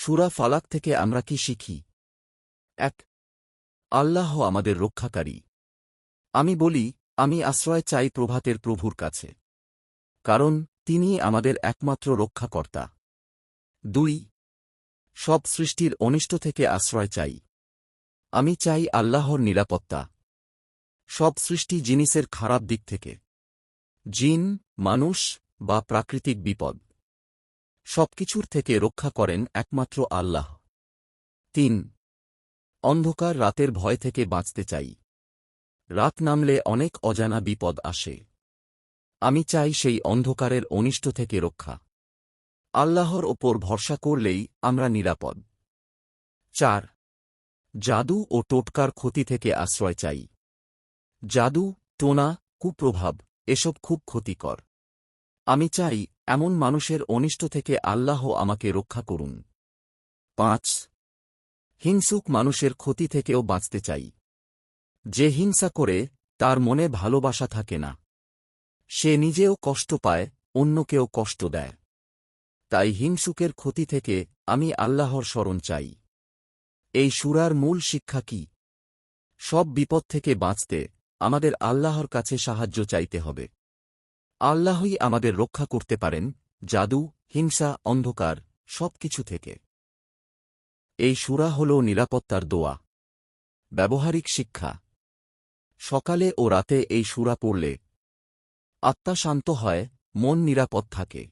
সুরা ফালাক থেকে আমরা কি শিখি? এক, আল্লাহ আমাদের রক্ষাকারী। আমি বলি, আমি আশ্রয় চাই প্রভাতের প্রভুর কাছে। কারণ তিনি আমাদের একমাত্র রক্ষাকর্তা। দুই, সব সৃষ্টির অনিষ্ট থেকে আশ্রয় চাই। আমি চাই আল্লাহর নিরাপত্তা। সব সৃষ্টি জিনিসের খারাপ দিক থেকে। জিন, মানুষ বা প্রাকৃতিক বিপদ। সবকিছুর থেকে রক্ষা করেন একমাত্র আল্লাহ। তিন, অন্ধকার রাতের ভয় থেকে বাঁচতে চাই। রাত নামলে অনেক অজানা বিপদ আসে। আমি চাই সেই অন্ধকারের অনিষ্ট থেকে রক্ষা। আল্লাহর ওপর ভরসা করলেই আমরা নিরাপদ। চার, জাদু ও টোটকার ক্ষতি থেকে আশ্রয় চাই। জাদু, টোনা, কুপ্রভাব, এসব খুব ক্ষতিকর। আমি চাই এমন মানুষের অনিষ্ট থেকে আল্লাহ আমাকে রক্ষা করুন। পাঁচ, হিংসুক মানুষের ক্ষতি থেকেও বাঁচতে চাই। যে হিংসা করে, তার মনে ভালোবাসা থাকে না। সে নিজেও কষ্ট পায়, অন্যকেও কষ্ট দেয়। তাই হিংসুকের ক্ষতি থেকে আমি আল্লাহর স্মরণ চাই। এই সুরার মূল শিক্ষা কি? সব বিপদ থেকে বাঁচতে আমাদের আল্লাহর কাছে সাহায্য চাইতে হবে। আল্লাহই আমাদের রক্ষা করতে পারেন, জাদু, হিংসা, অন্ধকার সব কিছু থেকে। এই সুরা হল নিরাপত্তার দোয়া। ব্যবহারিক শিক্ষা। সকালে ও রাতে এই সুরা পড়লে আত্মা শান্ত হয়, মন নিরাপদ থাকে।